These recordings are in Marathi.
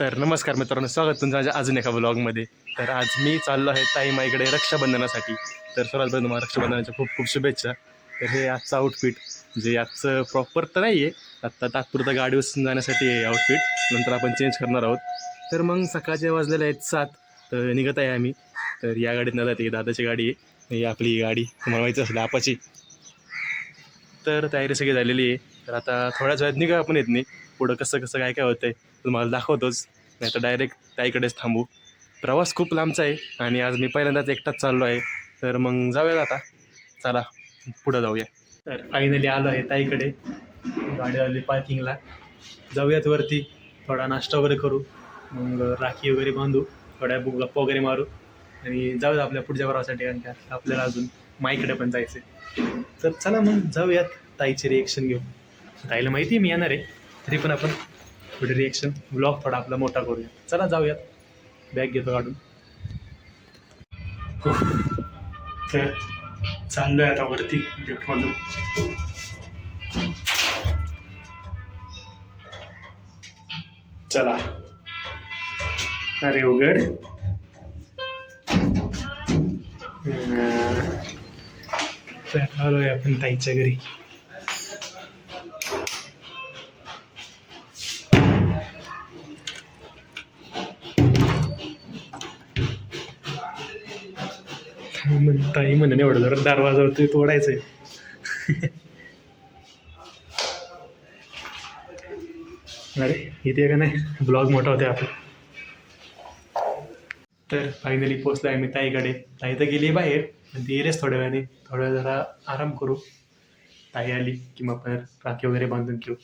तर नमस्कार मित्रांनो स्वागत तुमचं माझ्या अजून एका ब्लॉगमध्ये तर आज मी चाललो आहे ताईमाईकडे रक्षाबंधनासाठी. तर सर्वात प्रथम तुम्हाला रक्षाबंधनाच्या खूप खूप शुभेच्छा. तर हे आजचं आउटफिट जे आजचं प्रॉपर तर नाही आहे आत्ता तात्पुरतं गाडी उचलून जाण्यासाठी आहे आउटफिट नंतर आपण चेंज करणार आहोत. तर मग सकाळचे वाजलेले आहेत सात तर निघत आहे आम्ही. तर या गाडीत जाते दादाची गाडी आहे. ही आपली गाडी तुम्हाला माहिती असेल आपाची. तर तयारी सगळी झालेली आहे. तर आता थोड्याच वेळात निघा आपण येत नाही. पुढं कसं कसं काय काय होतं आहे तुम्हाला दाखवतोच नाही तर डायरेक्ट ताईकडेच थांबू. प्रवास खूप लांबचा आहे आणि आज मी पहिल्यांदाच एकटाच चाललो आहे. तर मग जाऊया आता. चला पुढं जाऊया. तर फायनली आलो आहे ताईकडे. गाडी आली पार्किंगला जाऊयात वरती. थोडा नाश्ता वगैरे करू. मग राखी वगैरे बांधू. थोड्या बुक गप्पा वगैरे मारू. आणि जाऊया आपल्या पुढच्या प्रवासाठी कारण का आपल्याला अजून माईकडे पण जायचं आहे तर चला मग जाऊयात. ताईचे रिएक्शन घेऊ. ताईला माहिती आहे मी येणार आहे. तरी पण आपण थोडी रिएक्शन ब्लॉग थोडा आपला मोठा करूया. चला जाऊयात. बॅग घेतो काढून. हो. तर चाललोय आता वरती म्हणजे लिफ्टमधून चला. अरे उघड. हम्म. तर आलोय आपण ताईच्या घरी. म्हण- ताई म्हणून एवढं. जरा दरवाजा ते तोडायचंय. अरे इथे का नाही? ब्लॉग मोठा होते आपला. तर फायनली पोचलो आहे मी ताईकडे. ताई तर गेली बाहेर पण ती येरेच थोड्या वेळाने. थोड्या वेळ जरा आराम करू. ताई आली की मग आपण राखी वगैरे बांधून घेऊ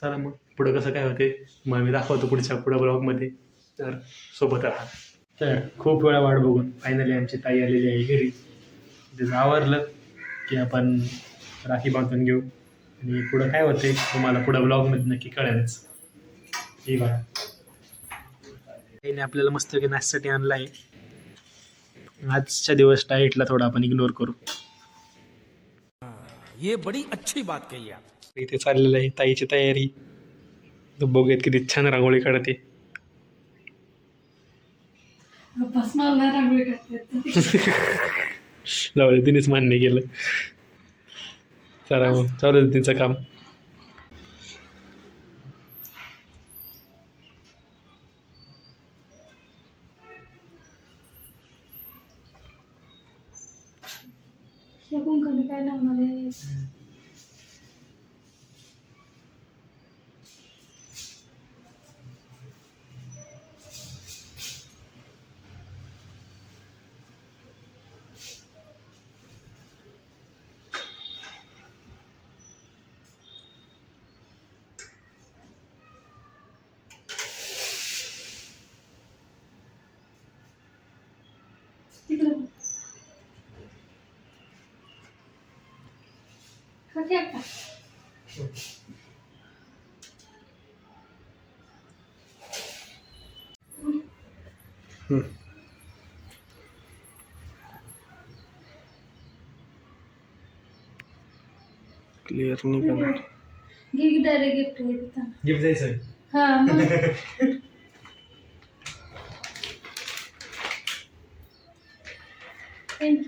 चला मग. पुढं कसं काय होते मग मी दाखवतो पुढच्या पुढं ब्लॉगमध्ये तर सोबत राहा. तर खूप वेळा वाट बघून फायनली आमची ताई आलेली आहे घरी. तिचं आवरलं की आपण राखी बांधून घेऊ. आणि पुढं काय होते तुम्हाला पुढं ब्लॉगमध्ये नक्की कळेलच. ही बघा. ताईने आपल्याला मस्त नाश्त्यासाठी आणला आहे आजच्या दिवस डाएटला थोडा आपण इग्नोर करू. ये बड़ी अच्छी बात कही आप। इथे चाललेलं आहे ताईची तयारी. बघूयात किती छान रांगोळी काढते. बस रांगोळी जाऊ दे तिनेच मान्य केलं. चला मग चालू दे तिचं काम शकून कमी काय लावणार आहे तिकडं बघ. काकी आता क्लिअर नाही करणार गिफ्ट द्यायचं हा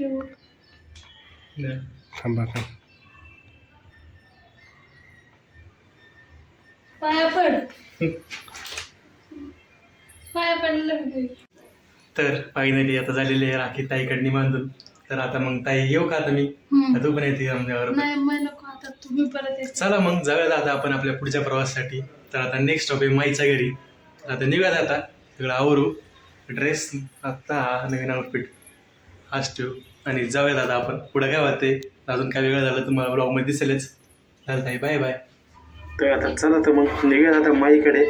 थँक्यू थांबा थांब. पाया पड. पाया पडलं म्हणजे. तर फायनली आता झालेली आहे राखी ताईकडनी बांधून. तर आता मग ताई येऊ का आता मी? हम्म. तू पण येते आमच्यावर नाही मग नको आता तुम्ही परत येते चला मग जाऊया आता आपण आपल्या पुढच्या प्रवासासाठी. तर आता नेक्स्ट स्टॉप आहे माईच्या घरी. तर आता निघूयात आता. सगळं आवरू. ड्रेस आत्ता हा नवीन आउटफिट हाच ठेवू आणि जाऊयात आता आपण. पुढं काय वाटते अजून काय वेगळं झालं तुम्हाला ब्लॉगमध्ये दिसेलच. चालत आहे बाय बाय तर आता चला तर मग निघूयात आता माईकडे.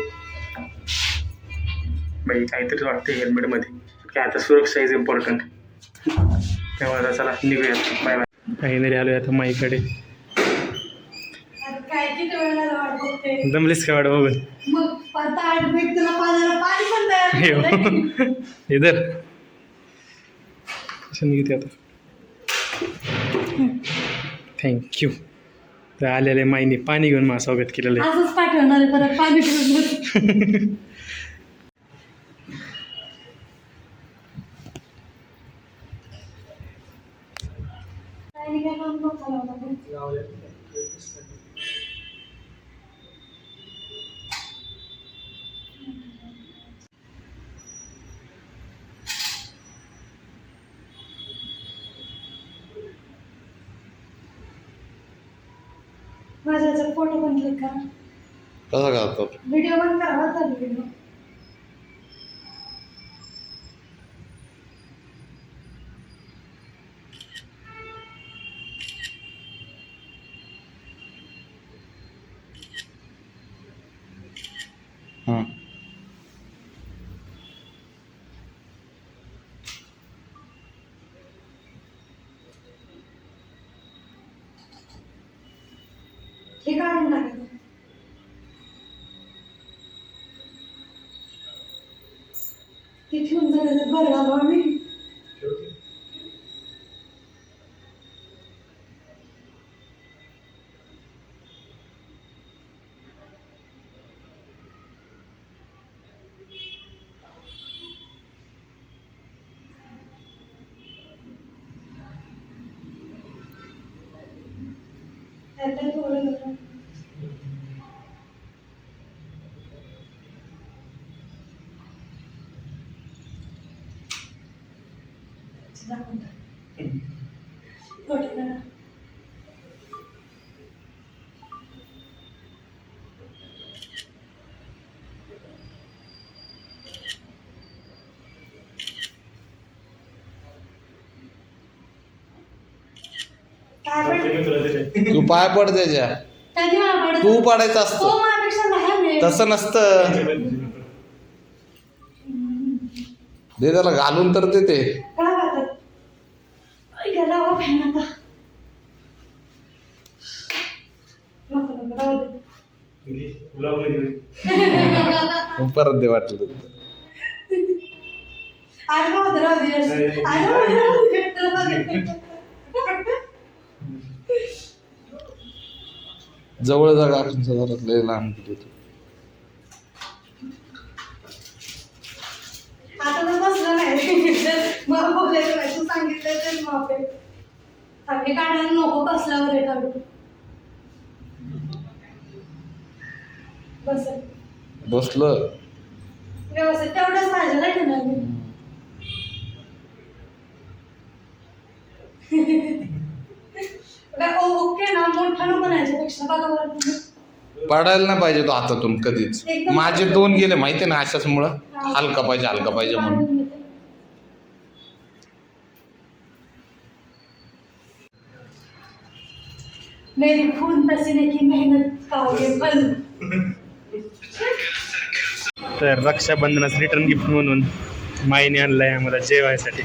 बाई काहीतरी वाटते हेल्मेटमध्ये. काय आता सुरक्षा इज इम्पॉर्टंट तेव्हा आता चला निघूयात बाय बाय फायनली आलो आता माईकडे. किती दमलीस का वाट बघून? मग पत्ता आठ भेट तुला पाण्याला पाणी पण तयार केलंय. इधर कशाने घेते आता थँक्यू तर आलेले माईने पाणी घेऊन मला स्वागत केलेलं आहे. असंच पाठवणार आहे परत पाणी पिऊन आणि काय काम नव्हतं लावलं. माझ्या करा कसा करतात व्हिडिओ बंद करा बरं चालू व्हिडिओ हे काढून टाकायचं ते ठेवून झालं बरं झालं आम्ही. त्यातलं थोडं दाखवून तू पाय पड त्याच्या. तू पाडायचं असत. असतं तसं नसतं. दे त्याला घालून तर देते काय खातात गेला हो फॅन आता नको नको राहू दे. मग परत दे वाटलं. जवळ जागा असून जरा लय नाही. तू सांगितलं नको कसल्यावर बसलं. व्यवस्थित तेवढंच ओ- ओके ना बघा बरं तुम्ही. पाडायला नाही पाहिजे तो हातातून कधीच. एकदम- माझे दोन गेले माहिती ना अशाच मुळं हलका पाहिजे हलका पाहिजे म्हणून. मेरी खून पसीने की मेहनत का ये फल? तर रक्षाबंधनाचं रिटर्न गिफ्ट म्हणून माईने आणलं आहे आम्हाला जेवायसाठी.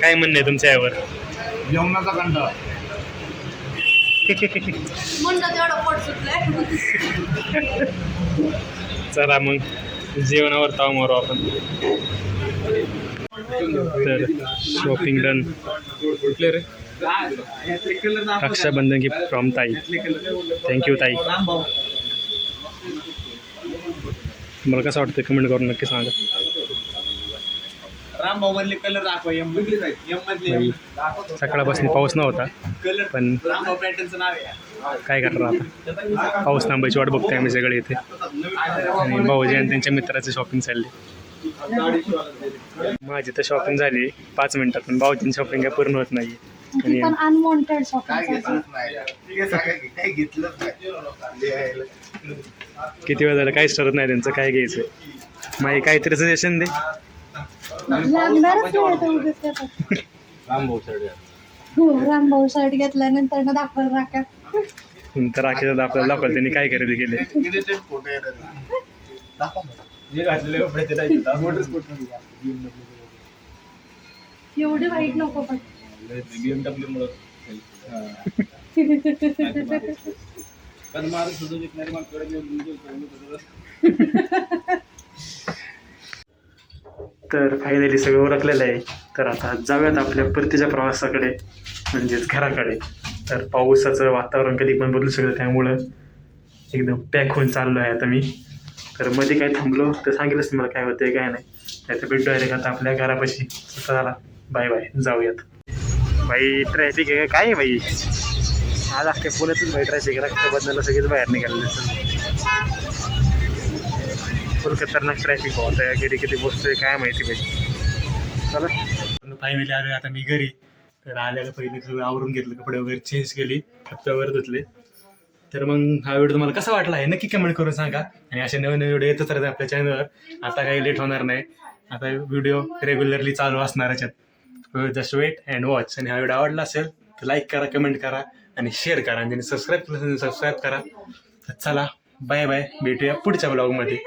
काय म्हणणं आहे तुमच्या यावर? जेवणाचा कंटाळा. चला मग जेवणावर ताव मारू आपण. तर shopping done Raksha Bandhan gift from ताई थँक्यू ताई. मला कसं वाटतं कमेंट करून नक्की सांगा. सकाळपासून पाऊस नव्हता पण काय करणार आता? पाऊस थांबायची वाट बघतोय आम्ही सगळे इथे. आणि भाऊजी आणि त्यांच्या मित्राची शॉपिंग चालली माझी तर शॉपिंग झाली पाच मिनिटात पण भाऊजींची शॉपिंग काय पूर्ण होत नाही आणि पण अनवॉन्टेड किती वेळ झालं? काहीच ठरत नाही त्यांचं. काय घ्यायचं? माही काहीतरी सजेशन दे. हो रामभाऊ शर्ट घेतल्यानंतर ना दाखवलं राख्या. तर राखीचं आपल्याला दाखवलं. त्यांनी काय खरेदी केले? ते. एवढी वाईट नको पण. बीएमडब्ल्यू मुळे. पण सुद्धा तर फायनली सगळं ओळखलेलं आहे. तर आता जाऊयात आपल्या परतीच्या प्रवासाकडे म्हणजेच घराकडे. तर पावसाचं वातावरण कधी पण बदलू शकतं त्यामुळं एकदम पॅक होऊन चाललो आहे आता मी. तर मध्ये काय थांबलो तर सांगितलंच तुम्हाला काय होतंय काय नाही. नाही तर भेटू डायरेक्ट आता आपल्या घरापाशी. झाला बाय बाय जाऊयात. भाई ट्रॅफिक आहे काय आहे बाई आज अख्ख्या पुण्यातून बाई ट्रॅफिक रक्षाबंधनाला सगळेच बाहेर निघाले फुल खतरनाक ट्रॅफिक होत आहे किती किती बसतोय काय माहिती चल चला. फायनली आलो आता मी घरी. तर आल्याला पहिले सगळं आवरून घेतलं कपडे वगैरे चेंज केली हप्त्यावर धुतले. तर मग हा व्हिडिओ तुम्हाला कसा वाटला आहे? नक्की कमेंट करून सांगा. आणि असे नवीन नवीन व्हिडिओ येतच राहते आपल्या चॅनलवर आता काही लेट होणार नाही. आता व्हिडिओ रेग्युलरली चालू असणार याच्यात. जस्ट वेट अँड वॉच आणि हा व्हिडिओ आवडला असेल तर लाईक करा कमेंट करा आणि शेअर करा आणि सबस्क्राईब केलं सबस्क्राईब करा तर चला बाय बाय भेटूया पुढच्या ब्लॉगमध्ये